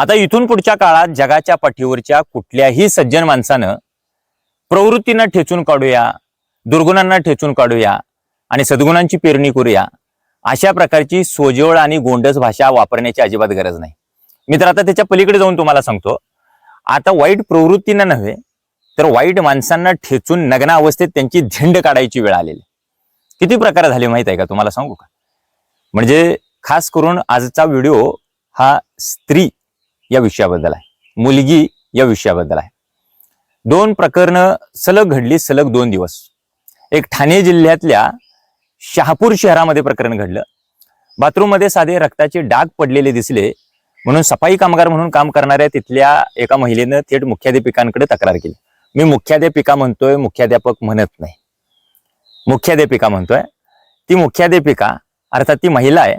आता इथून पुढच्या काळात जगाच्या पाठीवरच्या कुठल्याही सज्जन माणसानं प्रवृत्तींना ठेचून काढूया दुर्गुणांना ठेचून काढूया आणि सद्गुणांची पेरणी करूया अशा प्रकारची सोजवळ आणि गोंडस भाषा वापरण्याची अजिबात गरज नाही. मित्र आता त्याच्या पलीकडे जाऊन तुम्हाला सांगतो. आता वाईट प्रवृत्तींना नव्हे तर वाईट माणसांना ठेचून नग्न अवस्थेत त्यांची झेंड काढायची वेळ आलेली. किती प्रकार झाले माहीत आहे का? तुम्हाला सांगू का? म्हणजे खास करून आजचा व्हिडिओ हा स्त्री या विषयाबद्दल आहे. मुलगी या विषयाबद्दल आहे. दोन प्रकरणं सलग घडली सलग दोन दिवस. एक ठाणे जिल्ह्यातल्या शहापूर शहरामध्ये प्रकरण घडलं. बाथरूममध्ये साधे रक्ताचे डाग पडलेले दिसले. म्हणून सफाई कामगार म्हणून काम करणाऱ्या तिथल्या एका महिलेनं थेट मुख्याध्यापिकांकडे तक्रार केली. मी मुख्याध्यापिका म्हणतोय मुख्याध्यापक म्हणत नाही. मुख्याध्यापिका म्हणतोय. ती मुख्याध्यापिका अर्थात ती महिला आहे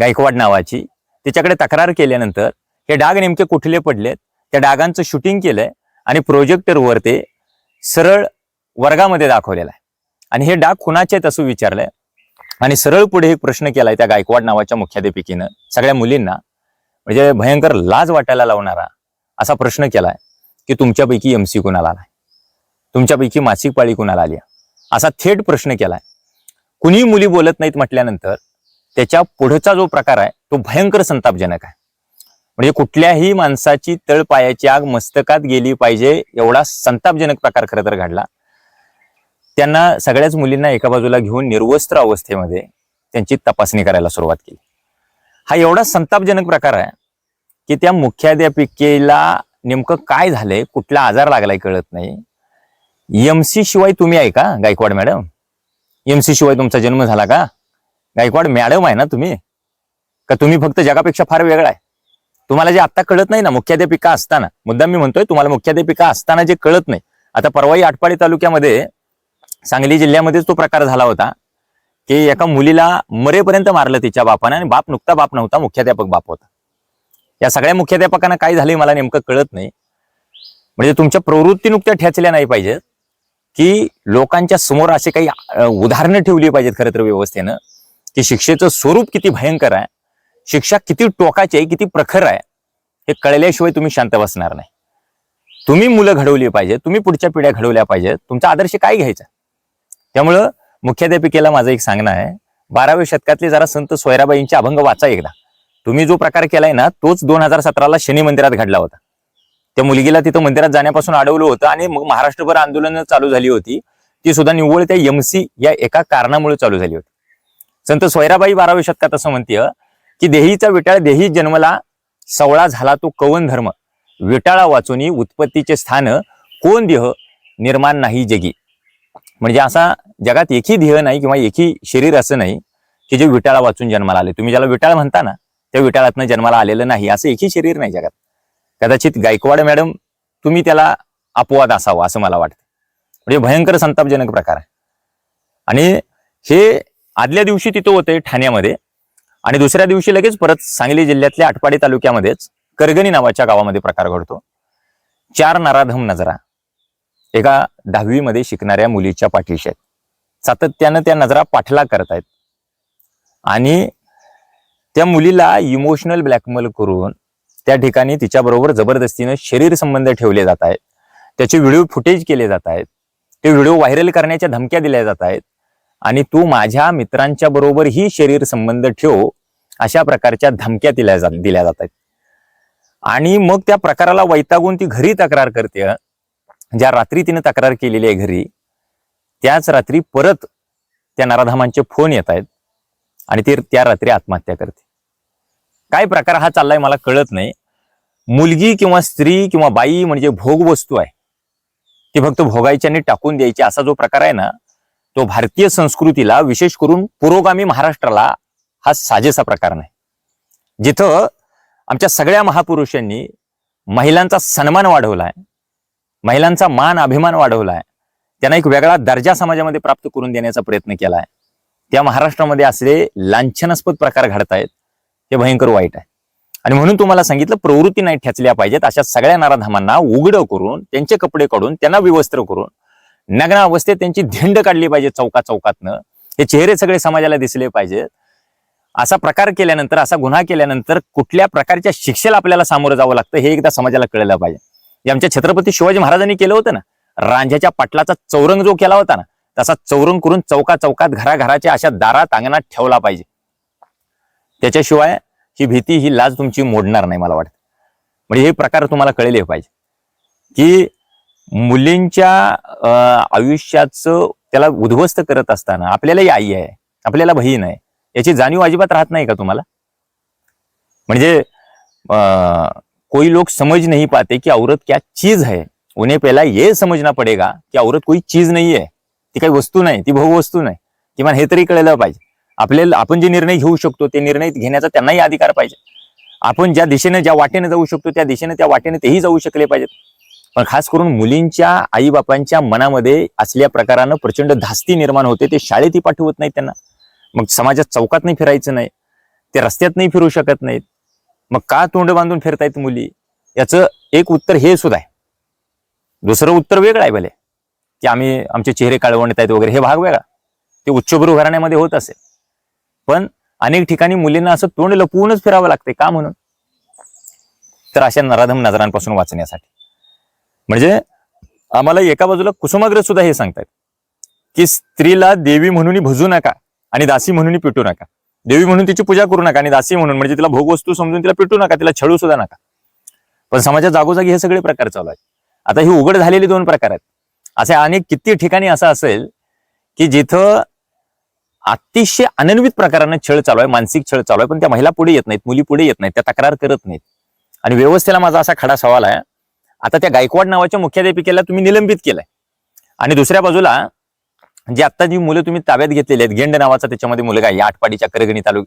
गायकवाड नावाची तिच्याकडे तक्रार केल्यानंतर हे डाग नेमके कुठले पडलेत? त्या डागांचं शूटिंग केलंय आणि प्रोजेक्टरवर ते सरळ वर्गामध्ये दाखवलेलं आहे. आणि हे डाग कुणाचे आहेत असं विचारलंय. आणि सरळ पुढे एक प्रश्न केलाय त्या गायकवाड नावाच्या मुख्याध्यापिकेनं सगळ्या मुलींना. म्हणजे भयंकर लाज वाटायला लावणारा असा प्रश्न केलाय की तुमच्यापैकी एमसी कुणाला आलाय? तुमच्यापैकी मासिक पाळी कुणाला आली असा थेट प्रश्न केलाय. कुणी मुली बोलत नाहीत म्हटल्यानंतर त्याच्या पुढचा जो प्रकार आहे तो भयंकर संतापजनक आहे. म्हणजे कुठल्याही माणसाची तळपायाची आग मस्तकात गेली पाहिजे एवढा संतापजनक प्रकार खरं तर घडला. त्यांना सगळ्याच मुलींना एका बाजूला घेऊन निर्वस्त्र अवस्थेमध्ये त्यांची तपासणी करायला सुरुवात केली. हा एवढा संतापजनक प्रकार आहे की त्या मुख्याध्यापिकेला नेमकं काय झालंय कुठला आजार लागलाय कळत नाही. एम सी शिवाय तुम्ही आहे का गायकवाड मॅडम? एमसी शिवाय तुमचा जन्म झाला का? गायकवाड मॅडम आहे ना तुम्ही? का तुम्ही फक्त जगापेक्षा फार वेगळा आहे? तुम्हाला जे आता कळत नाही ना मुख्याध्यापिका असताना मुद्दा मी म्हणतोय तुम्हाला मुख्याध्यापिका असताना जे कळत नाही. आता परवाई आटपाडी तालुक्यामध्ये सांगली जिल्ह्यामध्येच तो प्रकार झाला होता की एका मुलीला मरेपर्यंत मारलं तिच्या बापाने आणि बाप नुकता बाप नव्हता मुख्याध्यापक बाप होता. या सगळ्या मुख्याध्यापकांना काय झालंय मला नेमकं कळत नाही. म्हणजे तुमच्या प्रवृत्ती नुकत्या ठेचल्या नाही पाहिजेत की लोकांच्या समोर असे काही उदाहरणं ठेवली पाहिजेत खरं तर व्यवस्थेनं की शिक्षेचं स्वरूप किती भयंकर आहे. शिक्षा किती टोकाची आहे किती प्रखर आहे हे कळल्याशिवाय तुम्ही शांत बसणार नाही. तुम्ही मुलं घडवली पाहिजे तुम्ही पुढच्या पिढ्या घडवल्या पाहिजेत तुमचा आदर्श काय घ्यायचा? त्यामुळं मुख्याध्यापिकेला माझं एक सांगणं आहे बाराव्या शतकातले जरा संत सोयराबाईंचे अभंग वाचा एकदा. तुम्ही जो प्रकार केलाय ना तोच दोन हजार सतराला शनी मंदिरात घडला होता. त्या मुलगीला तिथं मंदिरात जाण्यापासून अडवलं होतं आणि मग महाराष्ट्रभर आंदोलन चालू झाली होती. ती सुद्धा निव्वळ त्या यमसी या एका कारणामुळे चालू झाली होती. संत सोयराबाई बाराव्या शतकात असं म्हणते की देहीचा विटाळ देही जन्मला सवळा झाला तो कवन धर्म? विटाळा वाचून उत्पत्तीचे स्थान कोण देह? निर्माण नाही जगी. म्हणजे असा जगात एकही देह नाही किंवा एकही शरीर असं नाही की जे विटाळा वाचून जन्माला आले. तुम्ही ज्याला विटाळ म्हणता ना त्या विटाळातनं जन्माला आलेलं नाही. असं एकही शरीर नाही जगात. कदाचित गायकवाड मॅडम तुम्ही त्याला अपवाद असावा असं मला वाटतं. म्हणजे भयंकर संतापजनक प्रकार आहे. आणि हे आदल्या दिवशी तिथं होते ठाण्यामध्ये. आणि दुसऱ्या दिवशी लगेच परत सांगली जिल्ह्यातल्या आटपाडी तालुक्यामध्येच करगणी नावाच्या गावामध्ये प्रकार घडतो. चार नाराधम नजरा. एका दहावीमध्ये शिकणाऱ्या मुलीच्या पाठीशी आहेत. सातत्यानं त्या नजरा पाठलाग करतायत. आणि त्या मुलीला इमोशनल ब्लॅकमेल करून त्या ठिकाणी तिच्याबरोबर जबरदस्तीनं शरीर संबंध ठेवले जात आहेत. त्याचे व्हिडिओ फुटेज केले जात आहेत. ते व्हिडिओ व्हायरल करण्याच्या धमक्या दिल्या जात आहेत. आणि तू माझ्या मित्रांच्या बरोबर ही शरीर संबंध ठेव अशा प्रकारच्या धमक्या दिल्या जात दिल्या जातात आणि मग त्या प्रकाराला वैतागून ती घरी तक्रार करते. ज्या रात्री तिने तक्रार केलेली आहे घरी त्याच रात्री परत त्या नराधामांचे फोन येत आहेत आणि ती त्या रात्री आत्महत्या करते. काय प्रकार हा चाललाय मला कळत नाही. मुलगी किंवा स्त्री किंवा बाई म्हणजे भोग वस्तू आहे. ती फक्त भोगायची आणि टाकून द्यायची असा जो प्रकार आहे ना तो भारतीय संस्कृतीला विशेष करून पुरोगामी महाराष्ट्राला हा साजेसा प्रकार नाही. जिथं आमच्या सगळ्या महापुरुषांनी महिलांचा सन्मान वाढवलाय महिलांचा मान अभिमान वाढवलाय त्यांना एक वेगळा दर्जा समाजामध्ये प्राप्त करून देण्याचा प्रयत्न केला आहे त्या महाराष्ट्रामध्ये असले लांछनास्पद प्रकार घडतायत हे भयंकर वाईट आहे. आणि म्हणून तुम्हाला सांगितलं प्रवृत्ती नाही ठेचल्या पाहिजेत अशा सगळ्या नाराधामांना उघडं करून त्यांचे कपडे काढून त्यांना विवस्त्र करून नग्न अवस्थेत त्यांची धिंड काढली पाहिजे चौका चौकातनं हे चेहरे सगळे समाजाला दिसले पाहिजेत. असा प्रकार केल्यानंतर असा गुन्हा केल्यानंतर कुठल्या प्रकारच्या शिक्षेला आपल्याला सामोरं जावं लागतं हे एकदा समाजाला कळलं पाहिजे. आमच्या छत्रपती शिवाजी महाराजांनी केलं होतं ना? रांझ्याच्या पाटलाचा चौरंग जो केला होता ना तसा चौरंग करून चौका चौकात घराघराच्या अशा दारात अंगणात ठेवला पाहिजे. त्याच्याशिवाय ही भीती ही लाज तुमची मोडणार नाही मला वाटतं. म्हणजे हे प्रकार तुम्हाला कळले पाहिजे. की मुलींच्या आयुष्याचं त्याला उद्ध्वस्त करत असताना आपल्यालाही आई आहे आपल्याला बहीण आहे याची जाणीव अजिबात राहत नाही का तुम्हाला? म्हणजे कोई लोग समझ नहीं पाते की औरत क्या चीज है. उन्हें पहला ये समझना पडेगा की औरत कोई चीज नाही आहे ती काही वस्तू नाही ती बहुवस्तू नाही. किमान हे तरी कळलं पाहिजे. आपल्याला आपण जे निर्णय घेऊ शकतो ते निर्णय घेण्याचा त्यांनाही अधिकार पाहिजे. आपण ज्या दिशेने ज्या वाटेने जाऊ शकतो त्या दिशेने त्या वाटेने तेही जाऊ शकले पाहिजेत. पण खास करून मुलींच्या आईबापांच्या मनामध्ये असल्या प्रकारानं प्रचंड धास्ती निर्माण होते. ते शाळेतही पाठवत नाही त्यांना. मग समाजात चौकात नाही फिरायचं नाही. ते रस्त्यात नाही फिरू शकत नाहीत. मग का तोंड बांधून फिरतायत मुली? याचं एक उत्तर हे सुद्धा आहे. दुसरं उत्तर वेगळं आहे भले. की आम्ही आमचे चेहरे काळवणत आहेत वगैरे हे भाग वेगळा. ते उच्चभ्रू घराण्यामध्ये होत असेल. पण अनेक ठिकाणी मुलींना असं तोंड लपवूनच फिरावं लागते का म्हणून? तर अशा नराधम नजरांपासून वाचण्यासाठी. म्हणजे आम्हाला एका बाजूला कुसुमाग्रज सुद्धा हे सांगतात की स्त्रीला देवी म्हणून भजू नका आणि दासी म्हणून पिटू नका. देवी म्हणून तिची पूजा करू नका आणि दासी म्हणून म्हणजे तिला भोगवस्तू समजून तिला पिटू नका तिला छळू सुद्धा नका. पण समाजात जागोजागी हे सगळे प्रकार चालू आहेत. आता हे उघड झालेले दोन प्रकार आहेत. असे अनेक किती ठिकाणी असं असेल की जिथं अतिशय अनन्वित प्रकारानं छळ चालू आहे मानसिक छळ चालू आहे पण त्या महिला पुढे येत नाहीत मुली पुढे येत नाहीत त्या तक्रार करत नाहीत. आणि व्यवस्थेला माझा असा खडा सवाल आहे आता त्या गायकवाड नावाच्या मुख्याध्यापिकेला तुम्ही निलंबित केलंय. आणि दुसऱ्या बाजूला जे आता जी मुलं तुम्ही ताब्यात घेतलेली आहेत गेंड नावाचा त्याच्यामध्ये मुलगा आहे या आटपाडीच्या करगणी तालुक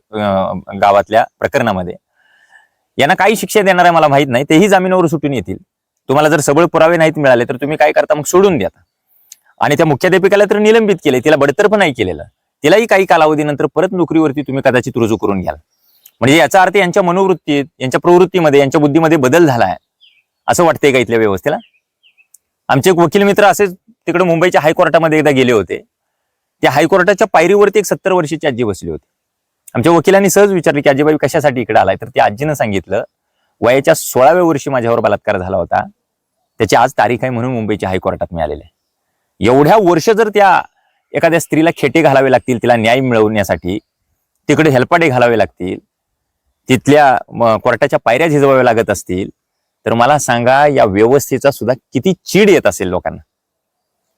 गावातल्या प्रकरणामध्ये. यांना काही शिक्षा देणार आहे मला माहीत नाही तेही जामिनावर सुटून येतील. तुम्हाला जर सबळ पुरावे नाहीत मिळाले तर तुम्ही काय करता? मग सोडून द्या आणि त्या मुख्याध्यापिकाला तर निलंबित केले तिला बडतर्फ नाही केलेलं. तिलाही काही कालावधीनंतर परत नोकरीवरती तुम्ही कदाचित रुजू करून घ्याल. म्हणजे याचा अर्थ यांच्या मनोवृत्तीत यांच्या प्रवृत्तीमध्ये यांच्या बुद्धीमध्ये बदल झाला आहे. असं वाटतंय का इथल्या व्यवस्थेला? आमचे एक वकील मित्र असेच तिकडे मुंबईच्या हायकोर्टामध्ये एकदा गेले होते. त्या हायकोर्टाच्या पायरीवरती एक सत्तर वर्षाची आजी बसली होती. आमच्या वकिलांनी सहज विचारले की आजीबाई कशासाठी इकडे आलाय? तर त्या आजीनं सांगितलं वयाच्या सोळाव्या वर्षी माझ्यावर बलात्कार झाला होता. त्याची आज तारीख आहे म्हणून मुंबईच्या हायकोर्टात मिळालेली आहे. एवढ्या वर्ष जर त्या एखाद्या स्त्रीला खेटे घालावे लागतील तिला न्याय मिळवण्यासाठी तिकडे हेलपाटे घालावे लागतील तिथल्या कोर्टाच्या पायऱ्या झिजवाव्या लागत असतील तर मला सांगा या व्यवस्थेचा सुद्धा किती चीड येत असेल लोकांना?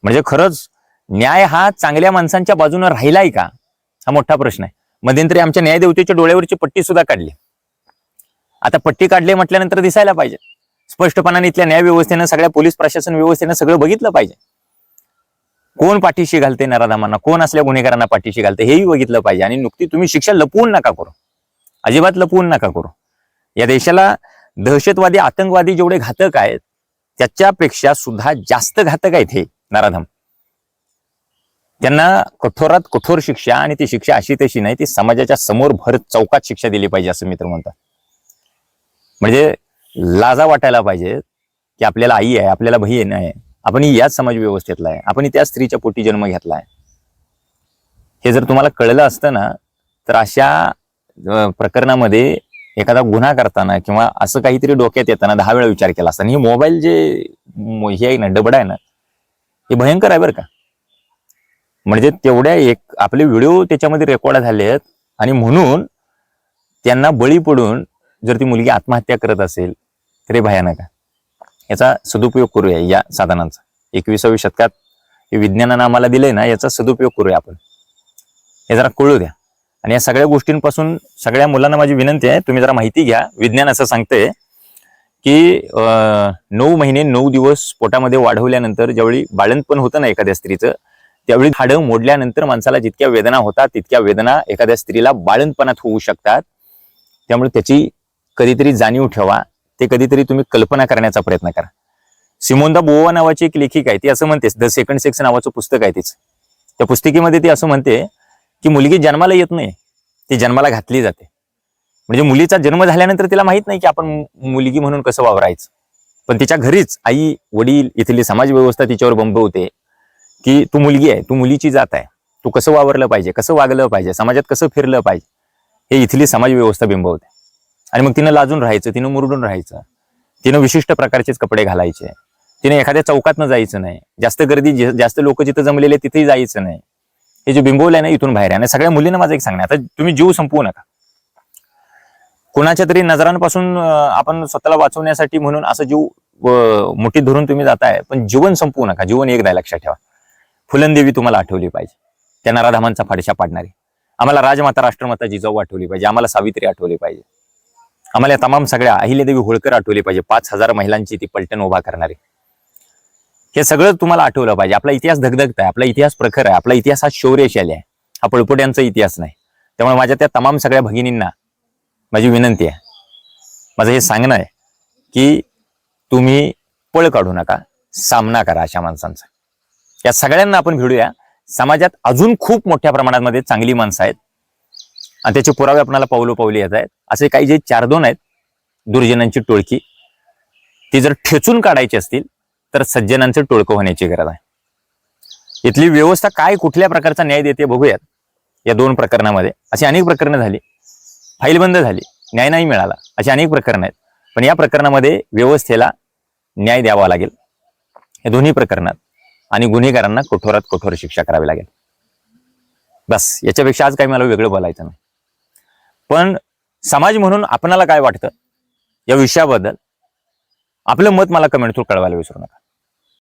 म्हणजे खरंच न्याय हा चांगल्या माणसांच्या बाजूने राहिलाय का? हा मोठा प्रश्न आहे. मध्यंतरी आमच्या न्यायदेवतेच्या डोळ्यावरची पट्टी सुद्धा काढली. आता पट्टी काढली म्हटल्यानंतर दिसायला पाहिजे. स्पष्टपणाने इथल्या न्याय व्यवस्थेनं सगळ्या पोलीस प्रशासन व्यवस्थेनं सगळं बघितलं पाहिजे. कोण पाठीशी घालते नराधामांना? कोण असल्या गुन्हेगारांना पाठीशी घालते? हेही बघितलं पाहिजे. आणि नुकती तुम्ही शिक्षा लपवून नका करू. अजिबात लपवून नका करू. या देशाला दहशतवादी आतंकवादी जेवढे घातक आहेत त्याच्यापेक्षा सुद्धा जास्त घातक आहेत हे नराधम. त्यांना कठोरात कठोर शिक्षा आणि ती शिक्षा अशी तशी नाही ती समाजाच्या समोर भर चौकात शिक्षा दिली पाहिजे असं मित्र म्हणतात. म्हणजे लाजा वाटायला पाहिजे की आपल्याला आई आहे आपल्याला बहीण आहे आपण याच समाज व्यवस्थेतला आहे आपण त्या स्त्रीच्या पोटी जन्म घेतला आहे. हे जर तुम्हाला कळलं असतं ना तर अशा प्रकरणामध्ये एखादा गुन्हा करताना किंवा असं काहीतरी डोक्यात येताना दहा वेळा विचार केला असता. आणि हे मोबाईल जे हे आहे ना डबड आहे ना हे भयंकर आहे बरं का. म्हणजे तेवढ्या एक आपले व्हिडिओ त्याच्यामध्ये रेकॉर्ड झाले आहेत आणि म्हणून त्यांना बळी पडून जर ती मुलगी आत्महत्या करत असेल तर हे भयानक आहे. याचा सदुपयोग करूया या साधनांचा. एकविसाव्या शतकात हे विज्ञानानं आम्हाला दिलंय ना याचा सदुपयोग करूया आपण. हे जरा कळू द्या. आणि या सगळ्या गोष्टींपासून सगळ्या मुलांना माझी विनंती आहे तुम्ही जरा माहिती घ्या. विज्ञान असं सांगते की नऊ महिने नऊ दिवस पोटामध्ये वाढवल्यानंतर ज्यावेळी बाळंतपण होतं ना एखाद्या स्त्रीचं त्यावेळी हाडं मोडल्यानंतर माणसाला जितक्या वेदना होतात तितक्या वेदना एखाद्या स्त्रीला बाळंतपणात होऊ शकतात. त्यामुळे त्याची कधीतरी जाणीव ठेवा. ते कधीतरी तुम्ही कल्पना करण्याचा प्रयत्न करा. सिमोंदा बोवा नावाची एक लेखिका आहे ती असं म्हणते द सेकंड सेक्स नावाचं पुस्तक आहे तिचं. त्या पुस्तिकेमध्ये ती असं म्हणते ती मुलगी जन्माला येत नाही ती जन्माला घातली जाते. म्हणजे मुलीचा जन्म झाल्यानंतर तिला माहीत नाही की आपण मुलगी म्हणून कसं वावरायचं. पण तिच्या घरीच आई वडील इथली समाज व्यवस्था तिच्यावर बंबवते की तू मुलगी आहे तू मुलीची जात आहे तू कसं वावरलं पाहिजे कसं वागलं पाहिजे समाजात कसं फिरलं पाहिजे हे इथली समाज व्यवस्था बिंबवते. आणि मग तिनं लाजून राहायचं तिनं मुरडून राहायचं तिनं विशिष्ट प्रकारचेच कपडे घालायचे तिने एखाद्या चौकातनं जायचं नाही जास्त गर्दी जास्त लोक जिथं जमलेले तिथेही जायचं नाही. हे जे बिंबवलंय ना इथून बाहेर आहे आणि सगळ्या मुलींना माझं एक सांगणं आता तुम्ही जीव संपवू नका. कोणाच्या तरी नजरांपासून आपण स्वतःला वाचवण्यासाठी म्हणून असं जीव मोठी मुठीत धरून तुम्ही जाताय पण जीवन संपवू नका. जीवन एकदा लक्षात ठेवा. फुलनदेवी तुम्हाला आठवली पाहिजे. त्या नराधामांचा फाडशा पाडणारी. आम्हाला राजमाता राष्ट्रमाता जिजाऊ आठवली पाहिजे. आम्हाला सावित्री आठवली पाहिजे. आम्हाला तमाम सगळ्या अहिल्यादेवी होळकर आठवली पाहिजे. पाच हजार महिलांची ती पलटण उभा करणारी. हे सगळं तुम्हाला आठवलं पाहिजे. आपला इतिहास धगधगत आहे आपला इतिहास प्रखर आहे आपला इतिहास हा शौर्यशाली आहे. हा पळपुट्यांचा इतिहास नाही. त्यामुळे माझ्या त्या तमाम सगळ्या भगिनींना माझी विनंती आहे. माझं हे सांगणं आहे की तुम्ही पळ काढू नका सामना करा अशा माणसांचा. या सगळ्यांना आपण भिडूया. समाजात अजून खूप मोठ्या प्रमाणामध्ये चांगली माणसं आहेत. आणि त्याचे पुरावे आपणाला पावलो पावली येत आहेत. असे काही जे चार दोन आहेत दुर्जनांची टोळकी ती जर ठेचून काढायची असतील तर सज्जनांचं टोळकं होण्याची गरज आहे. इथली व्यवस्था काय कुठल्या प्रकारचा न्याय देते बघूयात. या दोन प्रकरणामध्ये अशी अनेक प्रकरणं झाली. फाईल बंद झाली. न्याय नाही मिळाला. अशी अनेक प्रकरणं आहेत. पण या प्रकरणामध्ये व्यवस्थेला न्याय द्यावा लागेल. या दोन्ही प्रकरणात आणि गुन्हेगारांना कठोरात कठोर शिक्षा करावी लागेल. बस याच्यापेक्षा आज काही मला वेगळं बोलायचं नाही. पण समाज म्हणून आपणाला काय वाटतं? या विषयाबद्दल आपलं मत मला कमेंट थ्रू कळवायला विसरू नका.